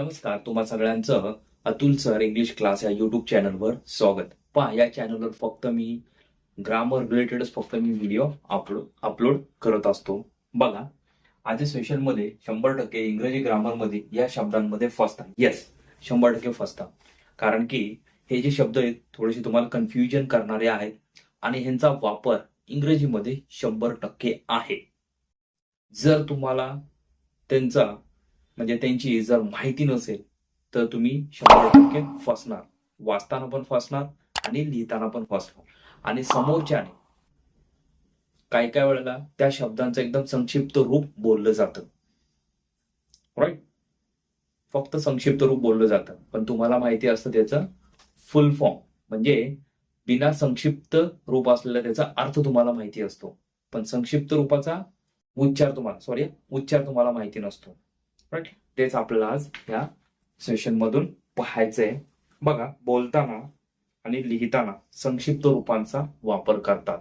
नमस्कार तुम्हा सगळ्यांचं अतुल सर इंग्लिश क्लास या युट्यूब चॅनलवर स्वागत. पहा या चॅनलवर फक्त मी ग्रामर रिलेटेडच फक्त मी व्हिडिओ अपलोड अपलोड करत असतो. बघा आजच्या सेशनमध्ये शंभर टक्के इंग्रजी ग्रामरमध्ये या शब्दांमध्ये फसता. येस शंभर टक्के फसता. कारण की हे जे शब्द आहेत थोडेसे तुम्हाला कन्फ्युजन करणारे आहेत आणि ह्यांचा वापर इंग्रजीमध्ये शंभर टक्के आहे. जर तुम्हाला त्यांचा म्हणजे त्यांची जर माहिती नसेल तर तुम्ही शंभर टक्के फसणार. वाचताना पण फसणार आणि लिहिताना पण फसणार. आणि समोरच्याने काय काय वेळेला त्या शब्दांचं एकदम संक्षिप्त रूप बोललं जातं. राईट फक्त संक्षिप्त रूप बोललं जातं. पण तुम्हाला माहिती असतं त्याचं फुल फॉर्म म्हणजे बिना संक्षिप्त रूप असलेला त्याचा अर्थ तुम्हाला माहिती असतो. पण संक्षिप्त रूपाचा उच्चार तुम्हाला सॉरी उच्चार तुम्हाला माहिती नसतो. राईट तेच आपल्याला आज या सेशन मधून पाहायचंय. बघा बोलताना आणि लिहिताना संक्षिप्त रूपांचा वापर करतात.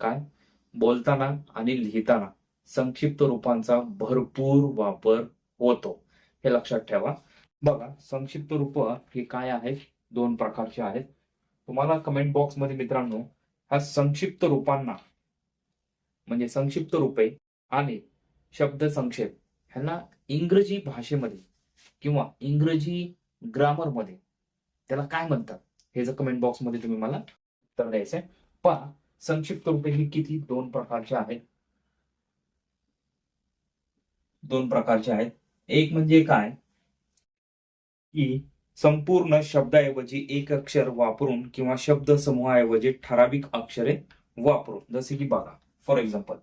काय? बोलताना आणि लिहिताना संक्षिप्त रूपांचा भरपूर वापर होतो. हे लक्षात ठेवा. बघा संक्षिप्त रूप हे काय आहेत? दोन प्रकारचे आहेत. तुम्हाला कमेंट बॉक्समध्ये मित्रांनो ह्या संक्षिप्त रूपांना म्हणजे संक्षिप्त रूपे आणि शब्द संक्षेप ह्यांना इंग्रजी भाषेमध्ये किंवा इंग्रजी ग्रामरमध्ये त्याला काय म्हणतात? हे जर कमेंट बॉक्समध्ये तुम्ही मला उत्तर द्यायचंय पहा संक्षिप्त रूपे ही किती? दोन प्रकारचे आहेत. दोन प्रकारचे आहेत. एक म्हणजे काय? की संपूर्ण शब्दाऐवजी एक अक्षर वापरून किंवा शब्द समूहाऐवजी ठराविक अक्षरे वापरून. जसे की बघा for example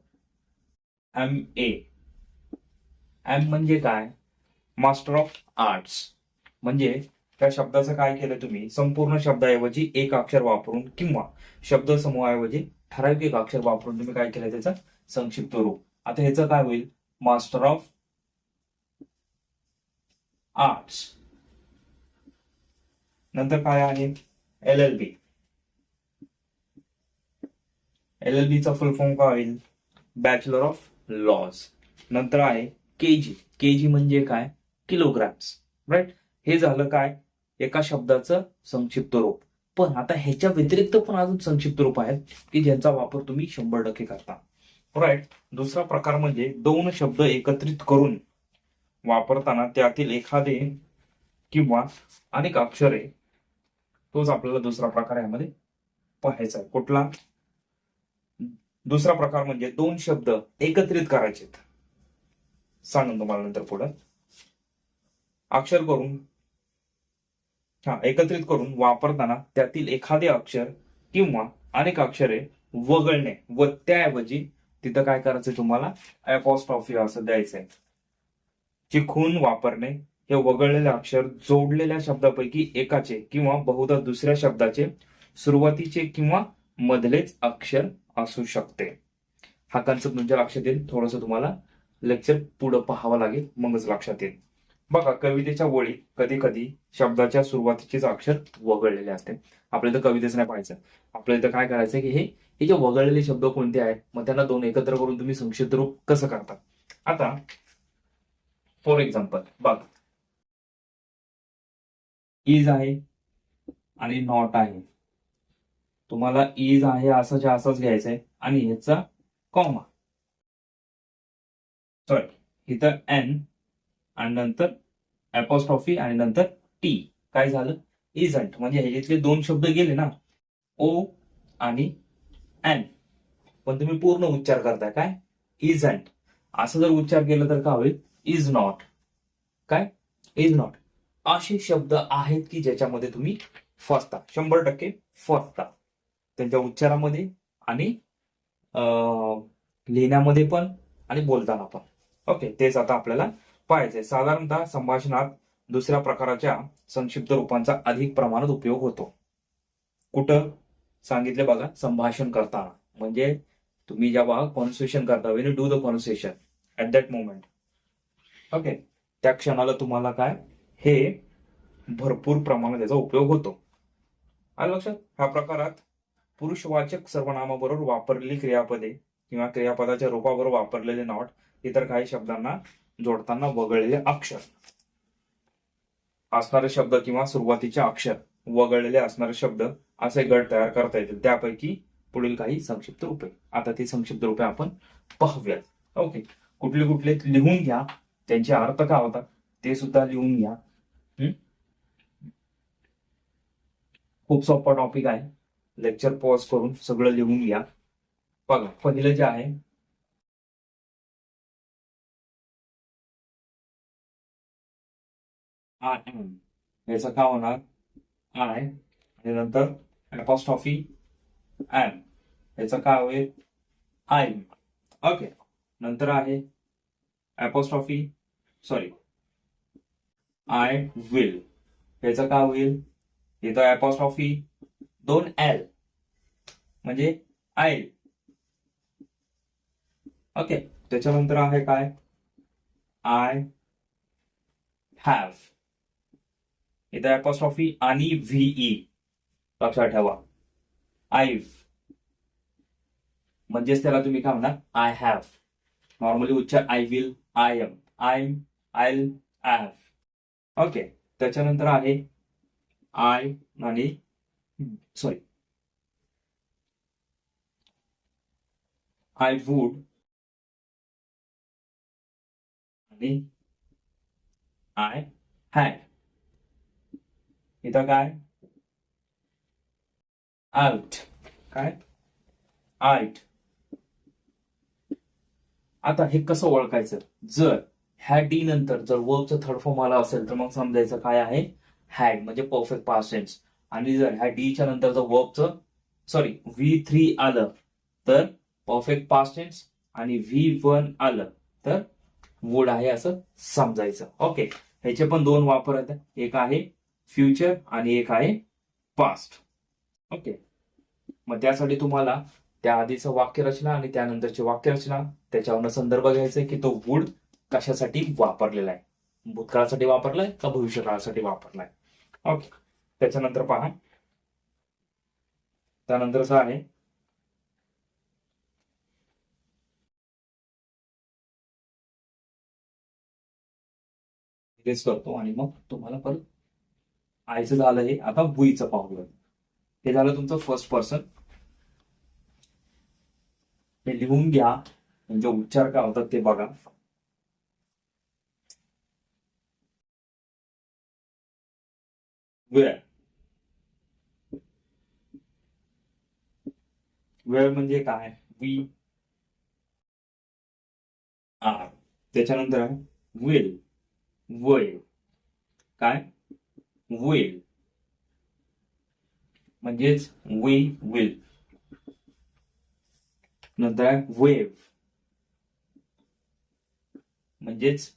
M A M म्हणजे काय? मास्टर ऑफ आर्ट्स म्हणजे त्या शब्दाचं काय केलं तुम्ही? संपूर्ण शब्दाऐवजी एक अक्षर वापरून किंवा शब्द समूहाऐवजी ठराविक एक अक्षर वापरून तुम्ही काय केलं त्याचं? संक्षिप्त रूप. आता ह्याचं काय होईल? मास्टर ऑफ आर्ट्स नंतर काय आहे? L L B L L बीचा फुल फॉर्म काय होईल? बॅचलर ऑफ लॉज नंतर आहे केजी केजी म्हणजे काय? किलोग्रॅम्स राईट हे झालं काय? एका शब्दाचं संक्षिप्त रूप. पण आता ह्याच्या व्यतिरिक्त पण अजून संक्षिप्त रूप आहेत की ज्यांचा वापर तुम्ही शंभर टक्के करता. राईट दुसरा प्रकार म्हणजे दोन शब्द एकत्रित करून वापरताना त्यातील एखादे किंवा अनेक अक्षरे तोच आपल्याला दुसरा प्रकार यामध्ये पाहायचा आहे. कुठला? दुसरा प्रकार म्हणजे दोन शब्द एकत्रित करायचे सांगेन तुम्हाला नंतर पुढं. अक्षर करून हा एकत्रित करून वापरताना त्यातील एखादे अक्षर किंवा अनेक अक्षरे वगळणे व त्याऐवजी तिथं काय करायचं तुम्हाला? अपॉस्ट्रॉफी असं द्यायचंय. चिखून वापरणे हे वगळलेले अक्षर जोडलेल्या शब्दापैकी एकाचे किंवा बहुधा दुसऱ्या शब्दाचे सुरुवातीचे किंवा मधलेच अक्षर असू शकते. हा कन्सेप्ट तुमच्या लक्षात येईल. थोडस तुम्हाला लेक्चर पुढं पाहावं लागेल मगच लक्षात येईल. बघा कवितेच्या ओळी कधी कधी शब्दाच्या सुरुवातीचेच अक्षर वगळलेले असते. आपल्या इथं कवितेच नाही पाहायचं. आपल्या इथं काय करायचं की हे हे जे वगळलेले शब्द कोणते आहेत मग त्यांना दोन एकत्र करून तुम्ही संक्षिप्त रूप कसं करता? आता फॉर एक्झाम्पल बघ. इज आहे आणि नॉट आहे. तुम्हाला इज आहे असं जे असंच घ्यायचंय आणि ह्याचा कॉमा सॉरी इथं एन आणि नंतर अपोस्ट्रॉफी आणि नंतर टी काय झालं? इजंट म्हणजे ह्याच्यातले दोन शब्द गेले ना. ओ आणि एन पण तुम्ही पूर्ण उच्चार करताय. काय? इजंट असं जर उच्चार केला तर काय होईल? इज नॉट काय? इज नॉट असे शब्द आहेत की ज्याच्यामध्ये तुम्ही फसता. शंभर टक्के फसता. त्यांच्या उच्चारामध्ये आणि लिहिण्यामध्ये पण आणि बोलताना पण. ओके तेच आता आपल्याला पाहायचंय. साधारणतः संभाषणात दुसऱ्या प्रकाराच्या संक्षिप्त रूपांचा अधिक प्रमाणात उपयोग होतो. कुठं सांगितले बघा संभाषण करताना. म्हणजे तुम्ही जेव्हा कॉन्व्हर्सेशन करता when you do the conversation at that moment okay त्या क्षणाला तुम्हाला काय? हे भरपूर प्रमाणात त्याचा उपयोग होतो. आणि लक्षात ह्या प्रकारात पुरुषवाचक सर्वनामाबरोबर वापरलेली क्रियापदे किंवा क्रियापदाच्या रूपाबरोबर वापरलेले नॉट इतर काही शब्दांना जोडताना वगळलेले अक्षर. असणारे शब्द किंवा सुरुवातीचे अक्षर वगळलेले असणारे शब्द असे गट तयार करता येतील. त्यापैकी पुढील काही संक्षिप्त रूपे. आता ती संक्षिप्त रूपे आपण पाहूयात. ओके. कुठले कुठले लिहून घ्या. त्यांचे अर्थ काय होतात? ते सुद्धा लिहून घ्या. हम्म? खूप सोपा टॉपिक आहे. लेक्चर पॉज करून सगळं लिहून घ्या. बघा पहिलं जे आहे आय एम याचं काय होणार आय आणि नंतर अपॉस्टॉफी एम याचं काय होईल? आय ओके नंतर आहे अपॉस्टॉफी सॉरी आय विल याचं काय होईल? इथं अपॉस्टॉफी दोन एल म्हणजे आय ओके. त्याच्यानंतर आहे काय? आय हॅव इथं अपॉस्ट्रॉफी आणि व्हीई लक्षात ठेवा. आय म्हणजेच त्याला तुम्ही काय म्हणा आय हॅव नॉर्मली उच्चार I will I am I I have okay. त्याच्यानंतर आहे आय आणि सॉरी आय वूड आणि आय हॅड इथं काय आउट काय आयट आता हे कसं ओळखायचं? जर ह्या डी नंतर जर वर्बचं थर्ड फॉर्म आला असेल तर मग समजायचं काय आहे? हॅड म्हणजे परफेक्ट पास्ट टेन्स आणि जर ह्या डीच्या नंतर जर वर्बचं सॉरी व्ही थ्री आलं तर परफेक्ट पास्ट टेन्स आणि व्ही वन आलं तर वूड आहे असं समजायचं. ओके ह्याचे पण दोन वापर आहेत. एक आहे फ्युचर आणि एक आहे पास्ट ओके मग त्यासाठी तुम्हाला त्या आधीचं वाक्यरचना आणि त्यानंतरची वाक्यरचना त्याच्यावरनं संदर्भ घ्यायचा आहे की तो वूड कशासाठी वापरलेला आहे? भूतकाळासाठी वापरलाय का भविष्यकाळासाठी वापरलाय? ओके त्याच्यानंतर पहा. त्यानंतरचा आहे रिप्लेस करतो आणि मग तुम्हाला परत आयचं झालं हे आता बुईचं पाहूया हे झालं तुमचं फर्स्ट पर्सन हे लिहून घ्या. म्हणजे उच्चार काय होतात ते बघा. वेळ. वेळ म्हणजे काय? वी आर त्याच्यानंतर आहे विल वय काय विल म्हणजेच वी विल नंतर आहे वेव म्हणजेच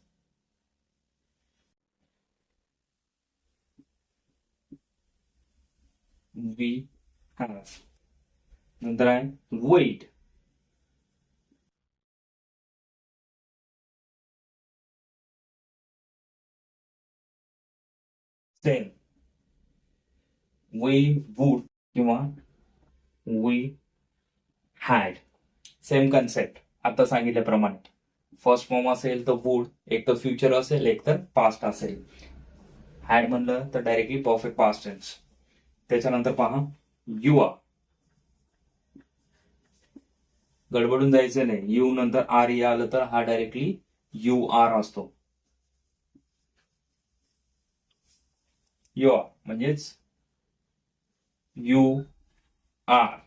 वी हॅव नंतर आहे वेट सेम we वूड किंवा वी हॅड सेम कन्सेप्ट आता सांगितल्याप्रमाणे. फर्स्ट फॉर्म असेल तर वूड एक तर फ्युचर असेल एक तर पास्ट असेल. हॅड म्हणलं तर डायरेक्टली परफेक्ट पास्ट टेन्स त्याच्यानंतर पहा युआ गडबडून जायचं नाही. यू नंतर आर ई आलं तर हा डायरेक्टली यू आर असतो. युआ म्हणजेच यू आर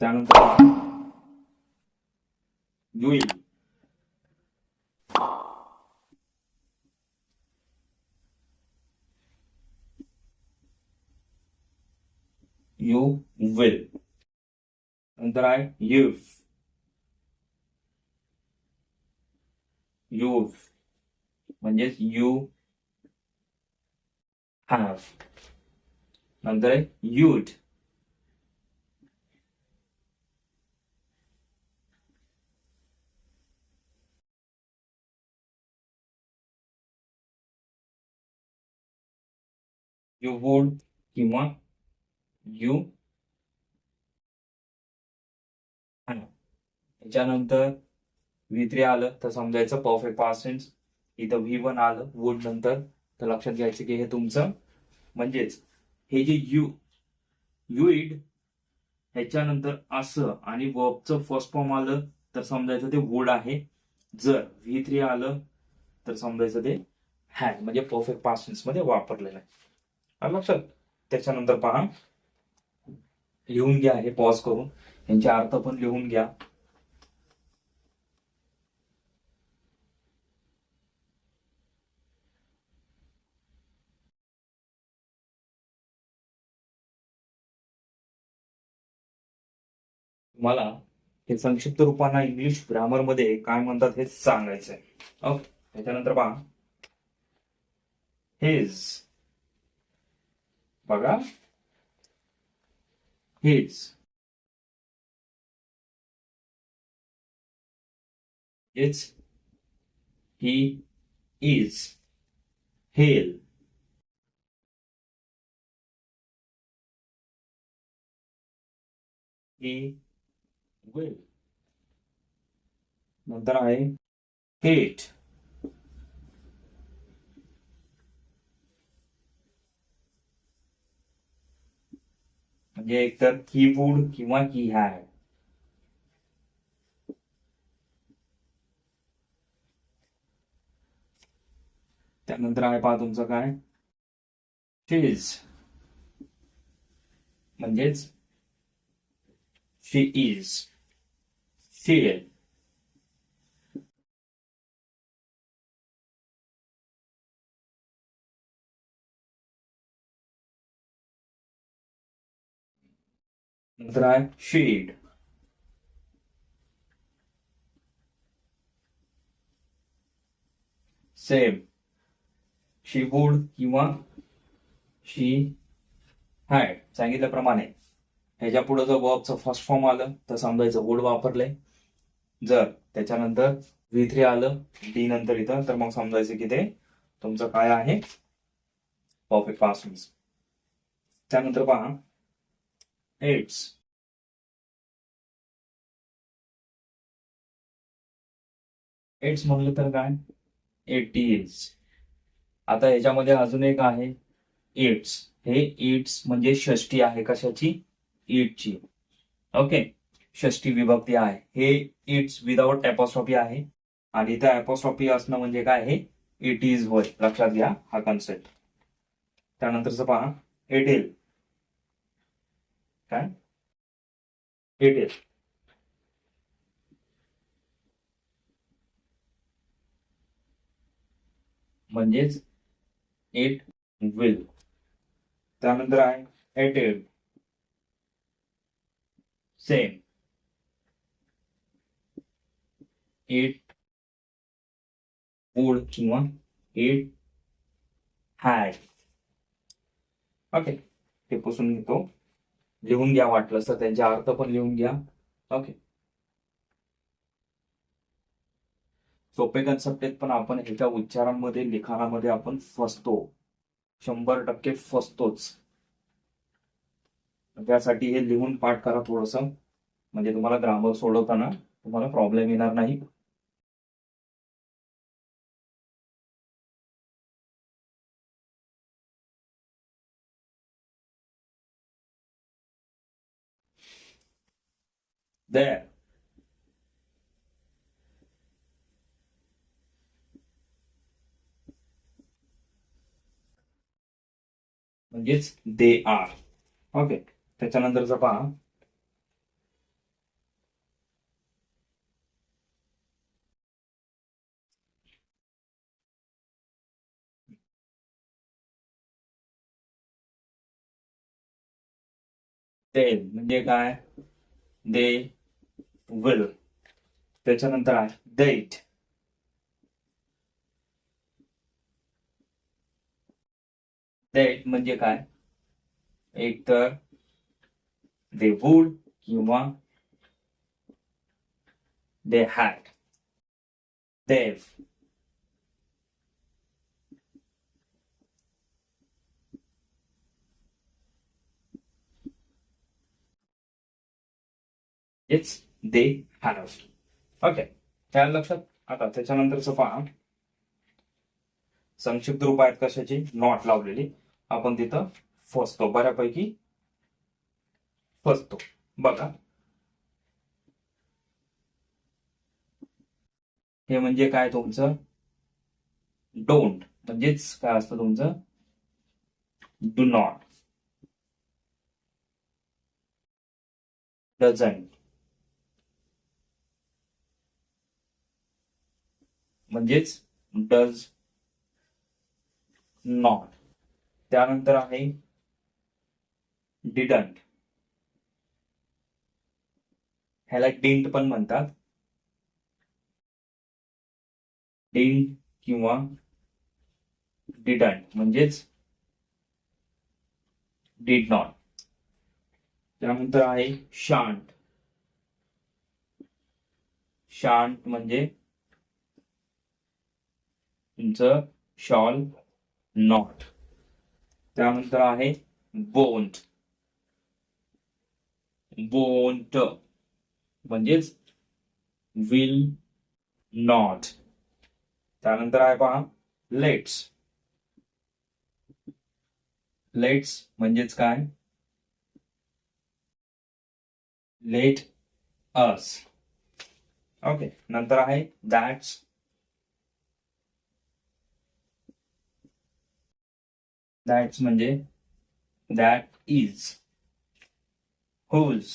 त्यानंतर युईल यू विल नंतर आहे युफ युफ म्हणजेच यू हॅव नंतर आहे युड यू वुड किंवा यू त्याच्यानंतर व्ही आलं तर समजायचं परफेक्ट पासेंट इथं व्ही वन आलं वुड नंतर. तर लक्षात घ्यायचं की हे तुमचं म्हणजेच हे जे यू युईड ह्याच्यानंतर असं आणि वर्बचं फर्स्ट फॉर्म आलं तर समजायचं ते वुड आहे. जर व्ही थ्री आलं तर समजायचं ते हॅड म्हणजे परफेक्ट पास्टमध्ये वापरलेलं आहे. लक्षात त्याच्यानंतर पहा. लिहून घ्या हे पॉज करून. यांचे अर्थ पण लिहून घ्या. तुम्हाला हे संक्षिप्त रूपांना इंग्लिश ग्रामरमध्ये काय म्हणतात हे सांगायचंय. ओके त्याच्यानंतर पहा. हेज बघा. He's it's he is he'll he नंतर आहे हेट म्हणजे एकतर ही वूड किंवा की हॅड त्यानंतर आहे पहा तुमचं काय? शीज म्हणजेच शी इज शेअर नंतर आहे शेड सेम शी वूड किंवा शी हॅड सांगितल्याप्रमाणे. ह्याच्या पुढे जर वर्बचं फर्स्ट फॉर्म आलं तर समजायचं वूड वापरलंय. जर त्याच्यानंतर व्ही थ्री आलं डी नंतर इथं तर मग समजायचं की ते तुमचं काय आहे? परफेक्ट पास त्यानंतर पहा. एट्स एट्स म्हणलं तर काय? एटीज आता याच्यामध्ये अजून एक आहे. एट्स हे एट्स म्हणजे षष्टी आहे कशाची? एटची ओके षष्टी विभक्ती आहे. हे इट्स विदाउट एपॉस्ट्रॉफी आहे. आणि त्या एपॉस्ट्रॉफी असणं म्हणजे काय हे इट इज होय. लक्षात घ्या हा कन्सेप्ट त्यानंतरच पहा. एटेल काय? एटेल म्हणजेच इट विल त्यानंतर आहे एटेड सेम एट ओड किंवा एट हॅड ओके ते पुसून घेतो. लिहून घ्या वाटलं तर त्यांचे अर्थ पण लिहून घ्या. ओके सोपे कन्सेप्ट आहेत पण आपण ह्याच्या उच्चारांमध्ये लिखाणामध्ये आपण फसतो. शंभर टक्के फसतोच. त्यासाठी हे लिहून पाठ करा थोडस. म्हणजे तुम्हाला ग्रामर सोडवताना तुम्हाला प्रॉब्लेम येणार नाही. There. म्हणजेच दे आर ओके त्याच्यानंतरचा पहा. ते म्हणजे काय? दे विल त्याच्यानंतर आहे डेट डेट म्हणजे काय? एक तर दे वूड किंवा they had they've It's they have okay त्या लक्षात आता त्याच्यानंतरच पहा. संक्षिप्त रूप आहेत कशाचे? नॉट लावलेली. आपण तिथं फसतो. बऱ्यापैकी फसतो. बघा. हे म्हणजे काय तुमचं? डोंट म्हणजेच काय असतं तुमचं? डू नॉट डझंट म्हणजेच डज नॉट त्यानंतर आहे डिडंट ह्याला डिंट पण म्हणतात. डिंट किंवा डिडंट म्हणजेच डिड नॉट त्यानंतर आहे शांट शांट म्हणजे तुमचं शॉल नॉट. त्यानंतर आहे बोंट बोंट म्हणजेच विल नॉट त्यानंतर आहे पहा लेट्स लेट्स म्हणजेच काय? लेट अस ओके नंतर आहे दॅट्स दॅट्स म्हणजे दॅट इज हुज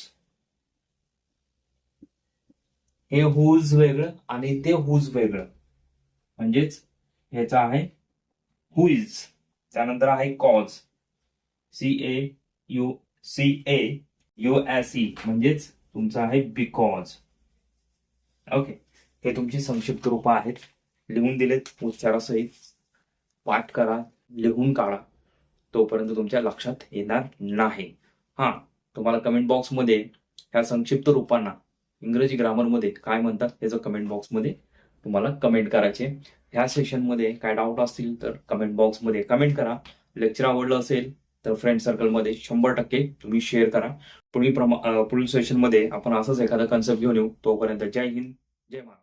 हे हुज वेगळं आणि ते हुज वेगळं. म्हणजेच ह्याचं आहे हुइज त्यानंतर आहे cause C A U C A U S E म्हणजेच तुमचं आहे बिकॉज ओके हे तुमची संक्षिप्त रूपं आहेत. लिहून दिलेत. उच्चारासहित. पाठ करा. लिहून काढा. तोपर्यंत तुमच्या लक्षात येणार नाही. हा तुम्हाला कमेंट बॉक्समध्ये ह्या संक्षिप्त रूपांना इंग्रजी ग्रामरमध्ये काय म्हणतात याचं कमेंट बॉक्समध्ये तुम्हाला कमेंट करायचे. ह्या सेशनमध्ये काय डाऊट असतील तर कमेंट बॉक्समध्ये कमेंट करा. लेक्चर आवडलं असेल तर फ्रेंड सर्कलमध्ये शंभर टक्के तुम्ही शेअर करा. पुढील प्रमा पुढील सेशनमध्ये आपण असंच एखादा कन्सेप्ट घेऊन येऊ. तोपर्यंत जय हिंद जय महाराज